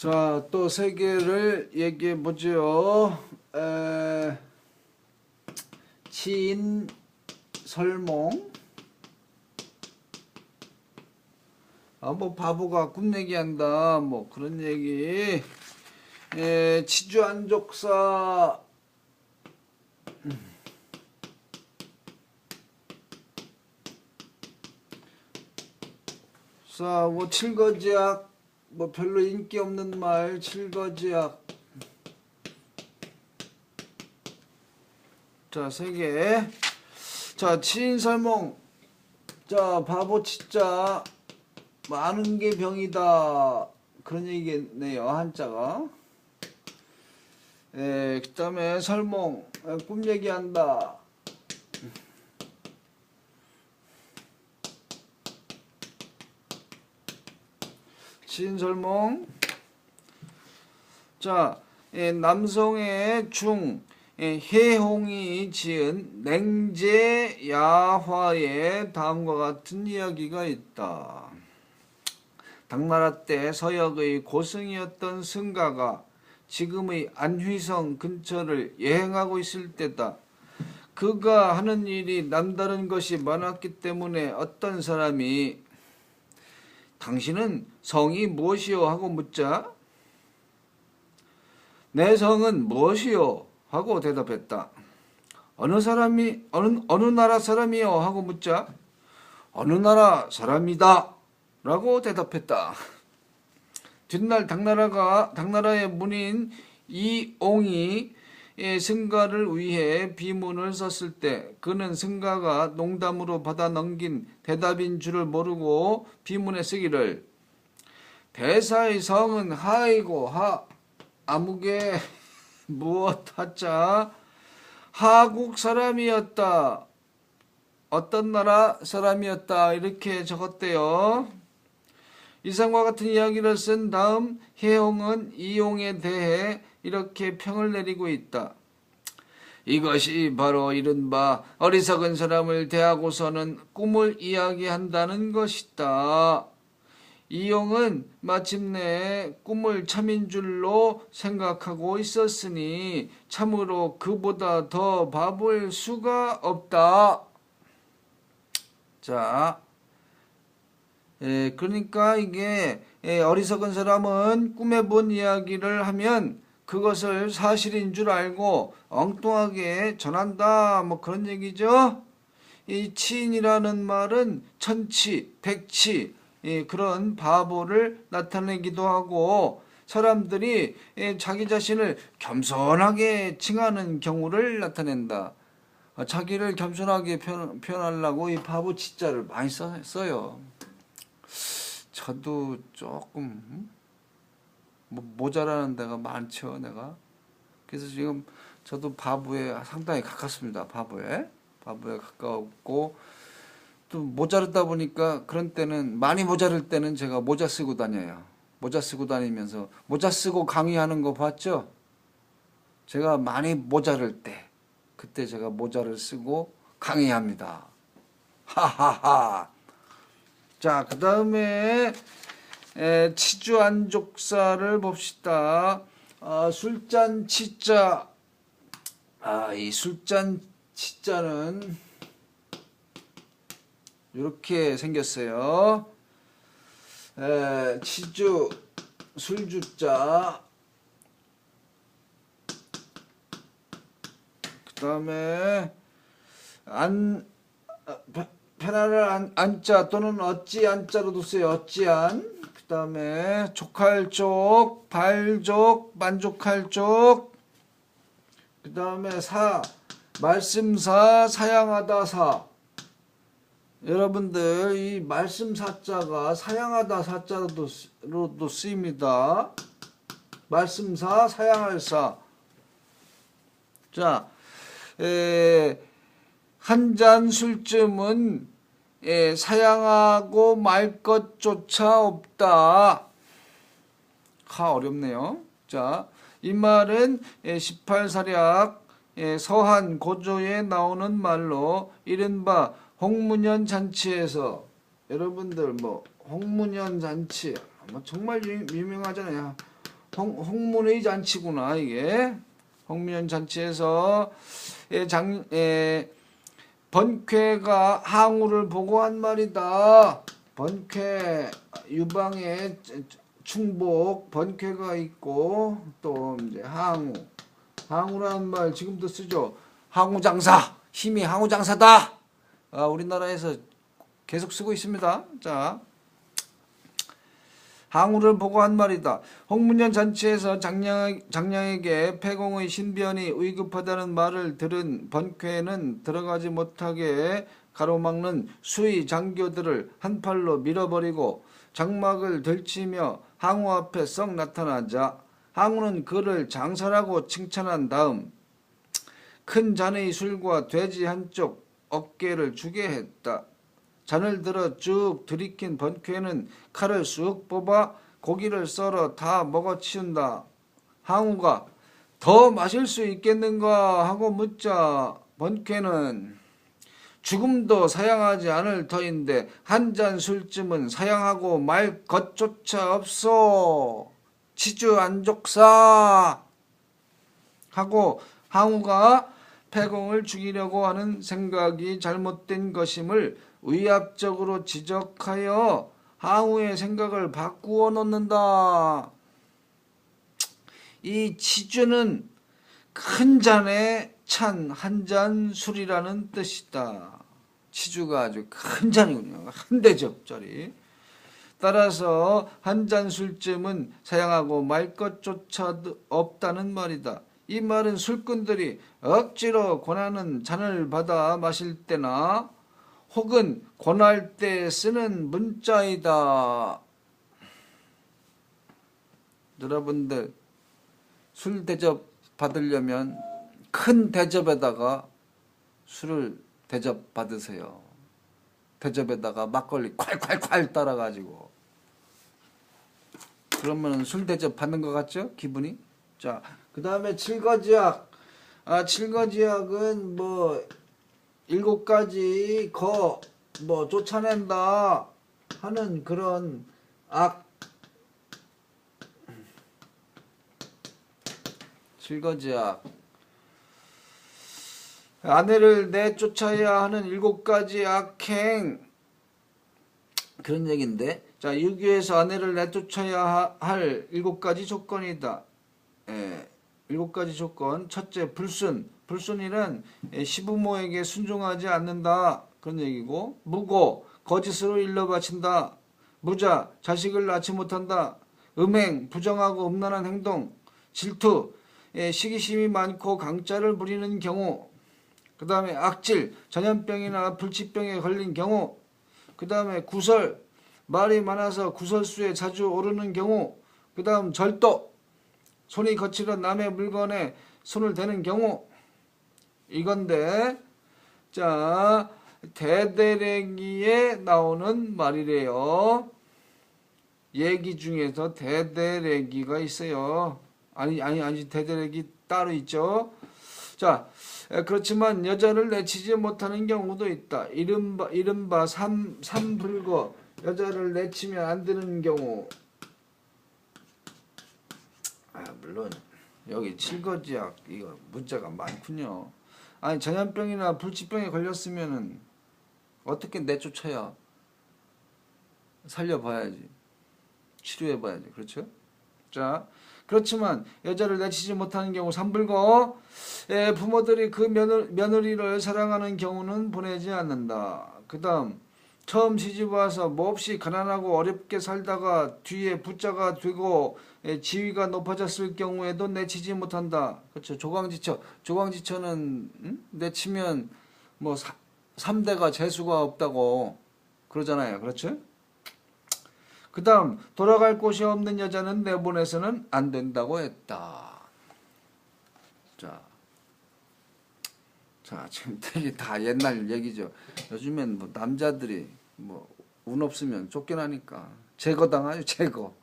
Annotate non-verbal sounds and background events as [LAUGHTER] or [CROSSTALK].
자, 또 세 개를 얘기해 보죠. 에, 친, 설몽. 아, 뭐 바보가 꿈 얘기한다. 뭐 그런 얘기. 에, 치주 안족사. 자, 뭐 칠거지약. 뭐 별로 인기 없는 말 칠거지약 자세 개. 자 치인설몽. 자 바보 진짜 많은 게 병이다. 그런 얘기겠네요 한자가. 예, 그 다음에 설몽. 에, 꿈 얘기한다 신설몽. 자, 예, 남성의 중 예, 해홍이 지은 냉제 야화에 다음과 같은 이야기가 있다. 당나라 때 서역의 고승이었던 승가가 지금의 안휘성 근처를 여행하고 있을 때다. 그가 하는 일이 남다른 것이 많았기 때문에 어떤 사람이 당신은 성이 무엇이요? 하고 묻자 내 성은 무엇이요? 하고 대답했다. 어느 사람이 어느 어느 나라 사람이요? 하고 묻자 어느 나라 사람이다. 라고 대답했다. 뒷날 당나라가 당나라의 문인 이옹이 예, 승가를 위해 비문을 썼을 때 그는 승가가 농담으로 받아 넘긴 대답인 줄을 모르고 비문에 쓰기를 대사의 성은 하이고 하 아무개 [LAUGHS] 무엇 하자? 하국 사람이었다. 어떤 나라 사람이었다. 이렇게 적었대요. 이상과 같은 이야기를 쓴 다음 해홍은 이용에 대해 이렇게 평을 내리고 있다. 이것이 바로 이른바 어리석은 사람을 대하고서는 꿈을 이야기한다는 것이다. 이용은 마침내 꿈을 참인 줄로 생각하고 있었으니 참으로 그보다 더 바보일 수가 없다. 자, 예, 그러니까 이게 예, 어리석은 사람은 꿈에 본 이야기를 하면 그것을 사실인 줄 알고 엉뚱하게 전한다. 뭐 그런 얘기죠. 이 치인이라는 말은 천치, 백치 예, 그런 바보를 나타내기도 하고 사람들이 예, 자기 자신을 겸손하게 칭하는 경우를 나타낸다. 아, 자기를 겸손하게 표현, 표현하려고 이 바보 치자를 많이 써, 써요. 저도 조금 음? 뭐 모자라는 데가 많죠, 내가. 그래서 지금 저도 바보에 상당히 가깝습니다. 바보에 바보에 가까웠고 또 모자르다 보니까 그런 때는 많이 모자랄 때는 제가 모자 쓰고 다녀요. 모자 쓰고 다니면서 모자 쓰고 강의하는 거 봤죠? 제가 많이 모자랄 때 그때 제가 모자를 쓰고 강의합니다. 하하하. 자, 그 다음에 치주 안족사를 봅시다. 아, 술잔 치자. 아, 이 술잔 치자는 이렇게 생겼어요. 에, 치주 술주자. 그 다음에 안 아, 안, 안자 또는 어찌 안자로도 써요. 어찌안. 그 다음에 족할 쪽, 발족, 만족할 쪽. 그 다음에 사, 말씀사, 사양하다 사. 여러분들 이 말씀 사자가 사양하다 사자로도 로도 쓰입니다. 말씀사, 사양할 사. 자, 에, 한 잔 술쯤은 예, 사양하고 말 것조차 없다. 하 어렵네요. 자, 이 말은 예, 18사략 예, 서한 고조에 나오는 말로 이른바 홍문연 잔치에서 여러분들 뭐 홍문연 잔치 뭐 정말 유, 유명하잖아요. 홍, 홍문의 잔치구나 이게 홍문현 잔치에서 예, 장, 예, 번쾌가 항우를 보고 한 말이다. 번쾌 유방에 충복 번쾌가 있고 또 이제 항우 항우라는 말 지금도 쓰죠. 항우 장사 힘이 항우 장사다. 아, 우리나라에서 계속 쓰고 있습니다. 자. 항우를 보고 한 말이다. 홍문년 잔치에서 장량, 장량에게 폐공의 신변이 위급하다는 말을 들은 번쾌는 들어가지 못하게 가로막는 수의 장교들을 한 팔로 밀어버리고 장막을 들치며 항우 앞에 썩 나타나자 항우는 그를 장사라고 칭찬한 다음 큰 잔의 술과 돼지 한쪽 어깨를 주게 했다. 잔을 들어 쭉 들이킨 번쾌는 칼을 쑥 뽑아 고기를 썰어 다 먹어치운다. 항우가 더 마실 수 있겠는가? 하고 묻자 번쾌는 죽음도 사양하지 않을 터인데 한 잔 술쯤은 사양하고 말 것조차 없어. 치주 안족사. 하고 항우가 패공을 죽이려고 하는 생각이 잘못된 것임을 의합적으로 지적하여 항우의 생각을 바꾸어 놓는다. 이 치주는 큰 잔에 찬 한 잔 술이라는 뜻이다. 치주가 아주 큰 잔이군요. 한 대접짜리. 따라서 한 잔 술쯤은 사양하고 말 것조차 없다는 말이다. 이 말은 술꾼들이 억지로 권하는 잔을 받아 마실 때나 혹은 권할 때 쓰는 문자이다. 여러분들 술 대접 받으려면 큰 대접에다가 술을 대접 받으세요. 대접에다가 막걸리 콸콸콸 따라가지고 그러면 술 대접 받는 것 같죠? 기분이? 자, 그 다음에 칠거지약. 아, 칠거지약은 뭐 일곱 가지 거 뭐 쫓아낸다 하는 그런 악 칠거지약. 아내를 내쫓아야 하는 일곱 가지 악행 그런 얘기인데 자 유교에서 아내를 내쫓아야 하- 할 일곱 가지 조건이다. 예, 일곱 가지 조건. 첫째 불순. 불순이란 예, 시부모에게 순종하지 않는다. 그런 얘기고. 무고. 거짓으로 일러 바친다. 무자. 자식을 낳지 못한다. 음행. 부정하고 음란한 행동. 질투. 예, 시기심이 많고 강짜를 부리는 경우. 그 다음에 악질, 전염병이나 불치병에 걸린 경우, 그 다음에 구설, 말이 많아서 구설수에 자주 오르는 경우, 그 다음 절도, 손이 거칠은 남의 물건에 손을 대는 경우, 이건데, 자, 대대레기에 나오는 말이래요. 얘기 중에서 대대레기가 있어요. 아니, 아니, 아니, 대대레기 따로 있죠. 자, 에, 그렇지만 여자를 내치지 못하는 경우도 있다. 이른바, 이른바 삼, 삼불거, 여자를 내치면 안 되는 경우. 아, 물론, 여기 칠거지약, 이거 문자가 많군요. 아니, 전염병이나 불치병에 걸렸으면은, 어떻게 내쫓아야 살려봐야지. 치료해봐야지. 그렇죠? 자, 그렇지만 여자를 내치지 못하는 경우 삼불거 예, 부모들이 그 며느, 며느리를 사랑하는 경우는 보내지 않는다. 그 다음 처음 시집 와서 몹시 가난하고 어렵게 살다가 뒤에 부자가 되고 예, 지위가 높아졌을 경우에도 내치지 못한다. 그렇죠. 조광지처. 조광지처는 음? 내치면 뭐 사, 3대가 재수가 없다고 그러잖아요. 그렇죠? 그 다음 돌아갈 곳이 없는 여자는 내보내서는 안 된다고 했다. 자, 자 지금 되게 다 옛날 얘기죠. 요즘엔 뭐 남자들이 뭐 운 없으면 쫓겨나니까 제거당하죠 제거.